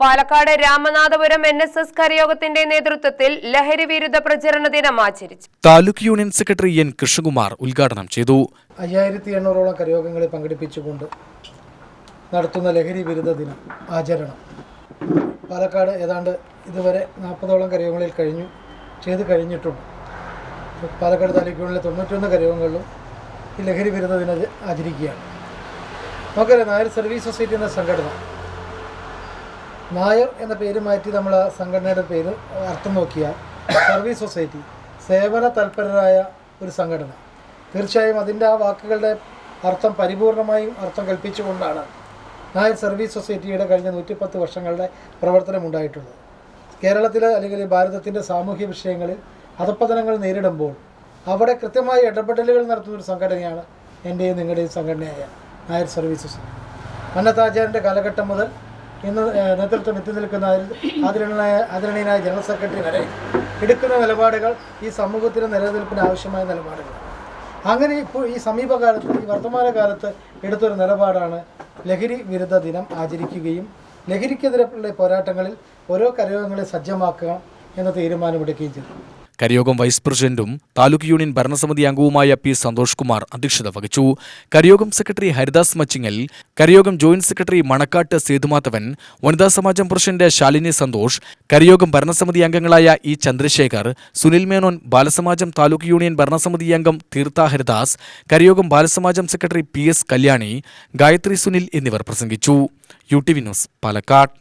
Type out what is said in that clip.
Palakkad Ramanathapuram N S S കരയോഗത്തിന്റെ നേതൃത്വത്തിൽ ലഹരി വിരുദ്ധ പ്രചരണ ദിനം ആചരിച്ചു. Taluk union secretary N Krishnakumar ഉദ്ഘാടനം ചെയ്തു. അയ്യായിരത്തി എണ്ണൂറോളം കരയോഗങ്ങളെ പങ്കെടുപ്പിച്ചുകൊണ്ട് നടത്തുന്ന ലഹരി വിരുദ്ധ ദിനം ആചരണം. പാലക്കാട് ഏതാണ്ട് ഇതുവരെ നാൽപ്പതോളം കരയോഗങ്ങളിൽ കഴിഞ്ഞു ചെയ്ത് കഴിഞ്ഞിട്ടുണ്ട്. പാലക്കാട് താലൂക്ക് യൂണിയനിലെ തൊണ്ണൂറ്റൊന്ന് കരയോഗങ്ങളിലും ഈ ലഹരി വിരുദ്ധ ദിനം ആചരിക്കുകയാണ്. നമുക്കറിയാം നായർ സർവീസ് സൊസൈറ്റി എന്ന സംഘടന നായർ എന്ന പേര് മാറ്റി നമ്മൾ സംഘടനയുടെ പേര് അർത്ഥം നോക്കിയാൽ സർവീസ് സൊസൈറ്റി സേവന തൽപരരായ ഒരു സംഘടന. തീർച്ചയായും അതിന്റെ ആ വാക്കുകളുടെ അർത്ഥം പരിപൂർണമായും അർത്ഥം കൽപ്പിച്ചുകൊണ്ടാണ് നായർ സർവീസ് സൊസൈറ്റിയുടെ കഴിഞ്ഞ നൂറ്റിപ്പത്ത് വർഷങ്ങളുടെ പ്രവർത്തനം ഉണ്ടായിട്ടുള്ളത്. കേരളത്തിലെ അല്ലെങ്കിൽ ഭാരതത്തിന്റെ സാമൂഹ്യ വിഷയങ്ങളിൽ അധപ്പതനങ്ങൾ നേരിടുമ്പോൾ അവിടെ കൃത്യമായ ഇടപെടലുകൾ നടത്തുന്ന ഒരു സംഘടനയാണ് എന്റെയും നിങ്ങളുടെയും സംഘടനയായ നായർ സർവീസ് സൊസൈറ്റി. മന്നത്താചാര്യന്റെ കാലഘട്ടം മുതൽ ഇന്ന് നേതൃത്വം എത്തി നിൽക്കുന്ന ആദരണീയ ആദരണീയനായ ആദരണീയനായ ജനറൽ സെക്രട്ടറി വരെ എടുക്കുന്ന നിലപാടുകൾ ഈ സമൂഹത്തിന് നിലനിൽപ്പിന് ആവശ്യമായ നിലപാടുകൾ. അങ്ങനെ ഇപ്പോൾ ഈ സമീപകാലത്ത് ഈ വർത്തമാനകാലത്ത് എടുത്തൊരു നിലപാടാണ് ലഹരി വിരുദ്ധ ദിനം ആചരിക്കുകയും ലഹരിക്കെതിരെയുള്ള പോരാട്ടങ്ങളിൽ ഓരോ കരയോഗങ്ങളെ സജ്ജമാക്കുക എന്ന തീരുമാനമെടുക്കുകയും ചെയ്തു. കരിയോഗം വൈസ് പ്രസിഡന്റും താലൂക്ക് യൂണിയൻ ഭരണസമിതി അംഗവുമായ പി സന്തോഷ് കുമാർ അധ്യക്ഷത വഹിച്ചു. കരിയോഗം സെക്രട്ടറി ഹരിദാസ് മച്ചിങ്ങൽ കരിയോഗം ജോയിന്റ് സെക്രട്ടറി മണക്കാട്ട് സേതുമാധവൻ വനിതാ സമാജം പ്രസിഡന്റ് ശാലിനി സന്തോഷ് കരിയോഗം ഭരണസമിതി അംഗങ്ങളായ ഇ ചന്ദ്രശേഖർ സുനിൽ മേനോൻ ബാലസമാജം താലൂക്ക് യൂണിയൻ ഭരണസമിതി അംഗം തീർത്ഥ ഹരിദാസ് കരിയോഗം ബാലസമാജം secretary P S Kalyani Gayathri Sunil എന്നിവർ പ്രസംഗിച്ചു. U T V news Palakkad.